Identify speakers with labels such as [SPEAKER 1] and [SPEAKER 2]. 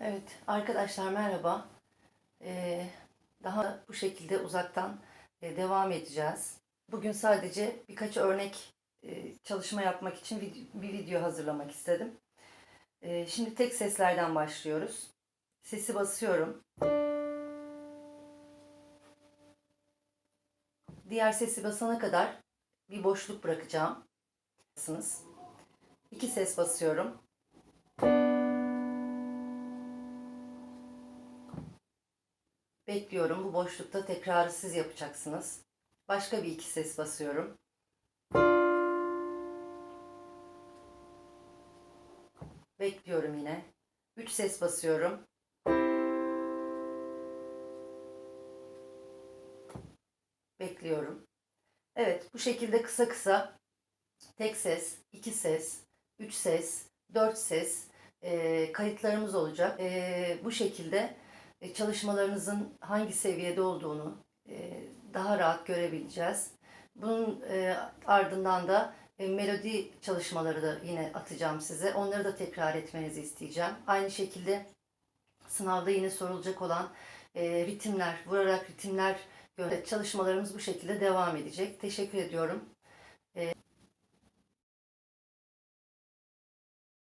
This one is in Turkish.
[SPEAKER 1] Evet arkadaşlar merhaba. Ee, daha bu şekilde uzaktan e, devam edeceğiz. Bugün sadece birkaç örnek e, çalışma yapmak için bir video hazırlamak istedim. Ee, şimdi tek seslerden başlıyoruz. Sesi basıyorum. Diğer sesi basana kadar bir boşluk bırakacağım. İki ses basıyorum. Bekliyorum. Bu boşlukta tekrarı siz yapacaksınız. Başka bir iki ses basıyorum. Bekliyorum yine. Üç ses basıyorum. Bekliyorum. Evet, bu şekilde kısa kısa tek ses, iki ses, üç ses, dört ses e, kayıtlarımız olacak. E, bu şekilde çalışmalarınızın hangi seviyede olduğunu e, daha rahat görebileceğiz. Bunun e, ardından da e, melodi çalışmaları da yine atacağım size. Onları da tekrar etmenizi isteyeceğim. Aynı şekilde sınavda yine sorulacak olan e, ritimler, vurarak ritimler çalışmalarımız bu şekilde devam edecek. Teşekkür ediyorum. E,